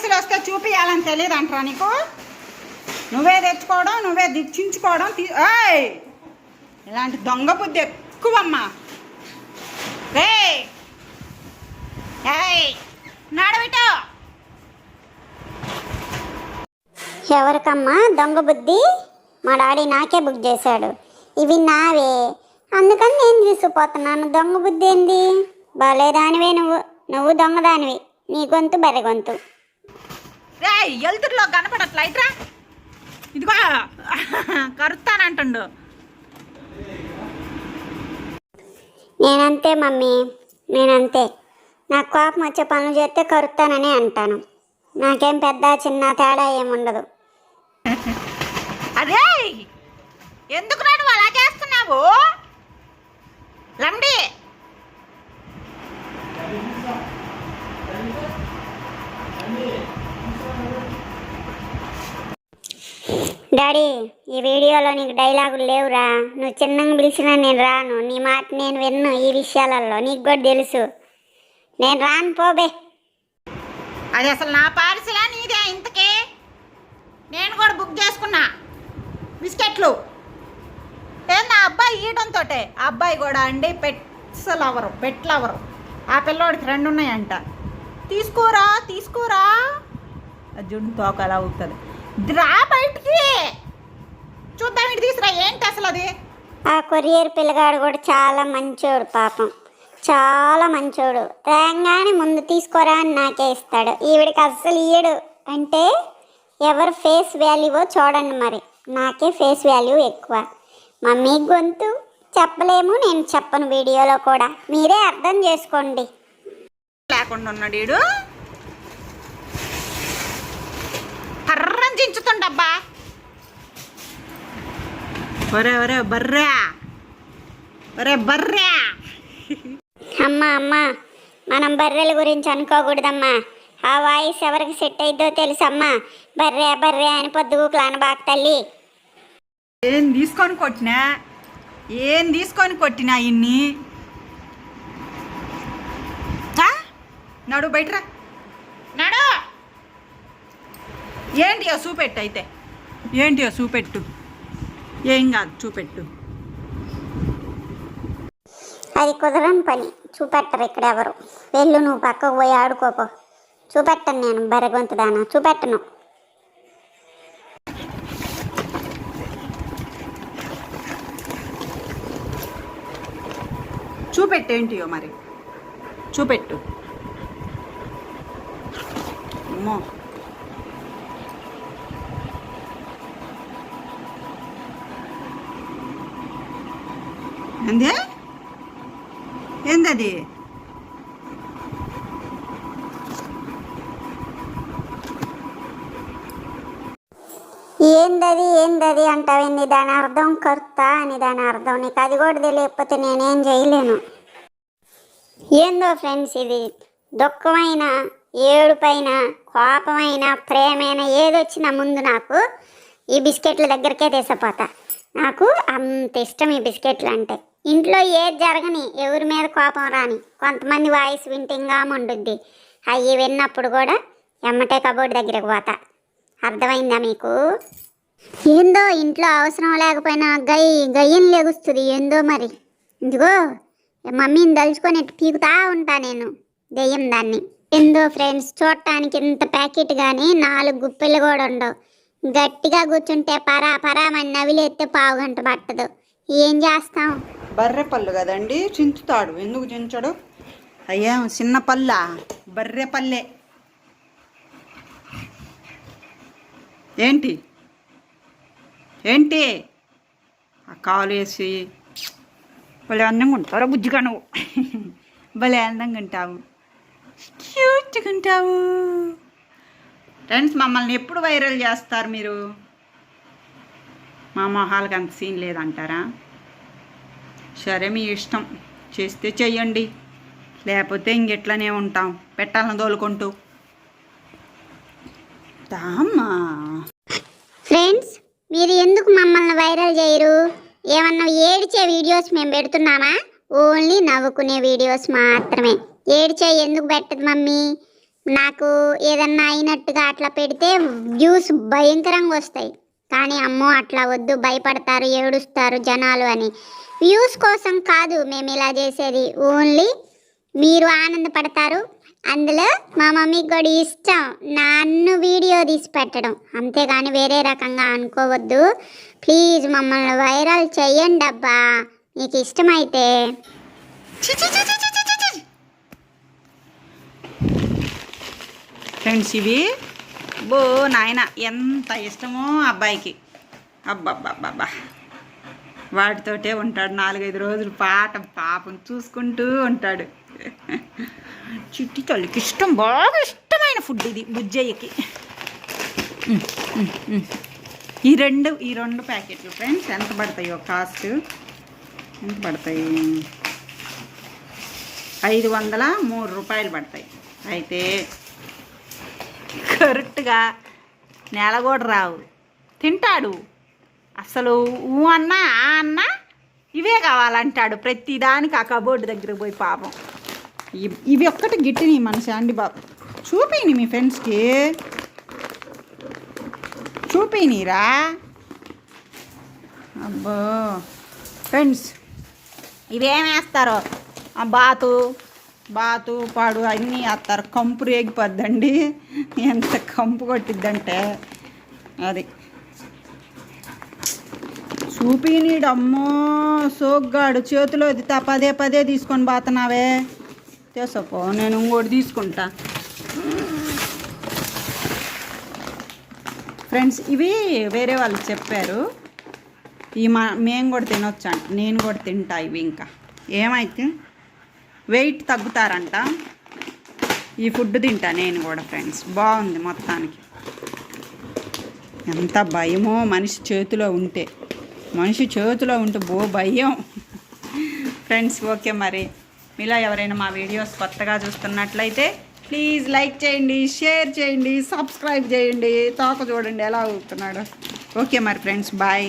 Parcel వస్తే చూపియాలని తెలియదు అంటారా నీకు. నువ్వే తెచ్చుకోవడం నువ్వే దిచ్చించుకోవడం తీ- ఏయ్! ఇలాంటి దొంగ బుద్ధి ఎక్కువమ్మా. రే ఏయ్! నడవిటో ఎవరికమ్మా దొంగ బుద్ధి? మా డాడీ నాకే బుక్ చేశాడు. ఇవి నావే. అందుకని నేను తీసుకుపోతున్నాను దొంగ బుద్ధి ఏంది? భలేదానివే నువ్వు. నువ్వు దొంగదానివి. నీ గొంతు బరి గొంతు. రే ఎలుతురులో కనపడట్లా ఇట్రా ఇదిగో కరుస్తానంటుండు. నేనంతే మమ్మీ నేనంతే. నాకు కోపం వచ్చే పనులు చేస్తే కరుస్తానని అంటాను. నాకేం పెద్ద చిన్న తేడా ఏముండదు. అదే ఎందుకు నువ్వు అలా చేస్తున్నావు? రండి. డాడీ ఈ వీడియోలో నీకు డైలాగులు లేవురా. నువ్వు చిన్నగా పిలిచినా నేను రాను. నీ మాట నేను విన్ను ఈ విషయాలలో. నీకు కూడా తెలుసు. నేను రాను పోబే అది అసలు నా పార్సిలా నీదే ఇంతకే? నేను కూడా బుక్ చేసుకున్నా. బిస్కెట్లు. ఏం నా అబ్బాయి ఈయడంతో ఆ అబ్బాయి కూడా అండి పెట్స్ లవరు పెట్ లవరు. ఆ పిల్లోడికి రెండు ఉన్నాయంట. తీసుకోరా తీసుకోరా. అది తోకలా అవుతుంది రా బయటికి. చూద్దాం ఇటు తీసురా ఏంటి అసలు అది? ఆ కొరియర్ పిల్లగాడు కూడా చాలా మంచోడు పాపం. చాలా మంచోడు. తేంగానే ముందు తీసుకోరా అని నాకే ఇస్తాడు. ఈవిడికి అస్సలు ఇయ్యడు. అంటే ఎవరు ఫేస్ వాల్యూవో చూడండి మరి. నాకే ఫేస్ వాల్యూ ఎక్కువ. మమ్మీ గొంతు చెప్పలేము నేను చెప్పను వీడియోలో కూడా. మీరే అర్థం చేసుకోండి. లేకుండా ఉన్నాడు కర్రం చించుతుండబ్బా ఒరే ఒరే బర్రా. ఒరే బర్రా. అమ్మా అమ్మా మనం బర్రెల గురించి అనుకోకూడదమ్మా. ఆ వాయిస్ ఎవరికి సెట్ అయిద్దో తెలుసమ్మా. బర్రె బర్రె అని పొద్దు బాక్ తల్లి. ఏం తీసుకొని కొట్టినా? ఏం తీసుకొని కొట్టినా ఇన్ని? నడు బయటరా. నడు. ఏంటి ఆ చూపెట్టు అయితే? ఏంటి ఆ చూపెట్టు? ఏం కాదు చూపెట్టు. అది కుదరని పని. చూపెట్టరు ఇక్కడ ఎవరు. వెళ్ళు నువ్వు పక్కకు పోయి ఆడుకోపో. చూపెట్టను నేను బర్రెగొంతుదానా చూపెట్టను. చూపెట్టు ఏంటియో మరి? చూపెట్టు. అమ్మో. ఏంది? ఏందది? ఏందది ఏందది అంటావేంది దాని అర్థం కర్త అని దాని అర్థం నీకు అది కూడా తెలియకపోతే నేనేం చేయలేను. ఏందో ఫ్రెండ్స్ ఇది. దుఃఖమైన ఏడుపైన కోపమైన ప్రేమైన ఏదొచ్చినా ముందు నాకు ఈ బిస్కెట్ల దగ్గరికే తీసపోతా. నాకు అంత ఇష్టం ఈ బిస్కెట్లు అంటే ఇంట్లో ఏది జరగని ఎవరి మీద కోపం రాని కొంతమంది వాయిస్ వింటింగ్గా ఉంటుంది అవి విన్నప్పుడు కూడా ఎమ్మటే కబోర్డ్ దగ్గరకు పోతా. అర్థమైందా మీకు? ఏందో ఇంట్లో అవసరం లేకపోయినా గై గయ్యం లెగుస్తుంది ఏందో మరి. ఇదిగో మమ్మీని దలుచుకొని ఇటు పీకుతా ఉంటా నేను దెయ్యం దాన్ని. ఏందో ఫ్రెండ్స్ చూడటానికి ఇంత ప్యాకెట్ కానీ నాలుగు గుప్పెలు కూడా ఉండవు. గట్టిగా కూర్చుంటే పరా పరామని నవిలేస్తే పావు గంట పట్టదు. ఏం చేస్తాం? బర్రె పళ్ళు కదండి? చించుతాడు. ఎందుకు చించడు? అయ్యా చిన్న పళ్ళ? బర్రె పల్లె ఏంటి? ఏంటి? ఆ కాలు వేసి భలే అందంగా ఉంటారా బుజ్జిగా నువ్వు భలే అందంగా ఉంటావు. క్యూట్గా ఉంటావు. ఫ్రెండ్స్ మమ్మల్ని ఎప్పుడు వైరల్ చేస్తారు మీరు? మా మొహాలకు అంత సీన్ లేదంటారా? సరే మీ ఇష్టం. చేస్తే చెయ్యండి. లేకపోతే ఇంకెట్లనే ఉంటాం. పెట్టాలని తోలుకుంటూ. దామ్మా ఫ్రెండ్స్ మీరు ఎందుకు మమ్మల్ని వైరల్ చేయరు? ఏమన్నా ఏడిచే వీడియోస్ మేము పెడుతున్నామా? ఓన్లీ నవ్వుకునే వీడియోస్ మాత్రమే. ఏడిచే ఎందుకు పెట్టదు మమ్మీ? నాకు ఏదన్నా అయినట్టుగా అట్లా పెడితే వ్యూస్ భయంకరంగా వస్తాయి. కానీ అమ్మో అట్లా వద్దు భయపడతారు ఏడుస్తారు జనాలు అని. వ్యూస్ కోసం కాదు మేము ఇలా చేసేది. ఓన్లీ మీరు ఆనందపడతారు. అందులో మా మమ్మీకి కూడా ఇష్టం. నన్ను వీడియో తీసి పెట్టడం. అంతేగాని వేరే రకంగా అనుకోవద్దు. ప్లీజ్ మమ్మల్ని వైరల్ చెయ్యండి అబ్బా. మీకు ఇష్టమైతే. ఫ్రెండ్స్ ఇవి బో నాయన ఎంత ఇష్టమో అబ్బాయికి. అబ్బబ్బబ్బబ్బా. వాటితోటే ఉంటాడు నాలుగైదు రోజులు పాట పాపం చూసుకుంటూ ఉంటాడు. చిట్టి తల్లికి ఇష్టం బాగా ఇష్టమైన ఫుడ్ ఇది బుజ్జయ్యకి. ఈ రెండు ఈ రెండు ప్యాకెట్లు ఫ్రెండ్స్ ఎంత పడతాయో కాస్ట్? ఎంత పడతాయి? ఐదు వందల మూడు రూపాయలు పడతాయి. అయితే కరెక్ట్గా నెల కూడా రావు. తింటాడు. అసలు ఊ అన్నా ఆ అన్నా ఇవే కావాలంటాడు. ప్రతిదానికి ఆ కబోర్డు దగ్గర పోయి పాపం. ఇ- ఇవి ఒక్కటి గిట్టిని మన శాండి బాబు. చూపిని మీ ఫ్రెండ్స్కి. చూపినీరా? అబ్బో. ఫ్రెండ్స్ ఇవేమేస్తారో ఆ బాతు బాతు పాడు అన్నీ అత్తారు కంపు రేగిపోద్దండి. ఎంత కంపు కొట్టిద్దంటే. అది. చూపినీడు అమ్మో సోగ్గాడు. చేతిలో ఇది పదే పదే తీసుకొని బాతున్నావే తీసుకోపో నేను ఇంకోటి తీసుకుంటా. ఫ్రెండ్స్ ఇవి వేరే వాళ్ళు చెప్పారు. ఈ మా మేము కూడా తినొచ్చు నేను కూడా తింటా ఇవి ఇంకా. ఏమైతే? వెయిట్ తగ్గుతారంట. ఈ ఫుడ్ తింటా నేను కూడా ఫ్రెండ్స్. బాగుంది మొత్తానికి. ఎంత భయమో మనిషి చేతిలో ఉంటే. మనిషి చేతిలో ఉంటే బో భయం. ఫ్రెండ్స్ ఓకే మరి. మీలో ఎవరైనా మా వీడియోస్ కొత్తగా చూస్తున్నట్లయితే ప్లీజ్ లైక్ చేయండి షేర్ చేయండి సబ్స్క్రైబ్ చేయండి తోక చూడండి ఎలా అవుతున్నాడు ఓకే మరి ఫ్రెండ్స్ బాయ్.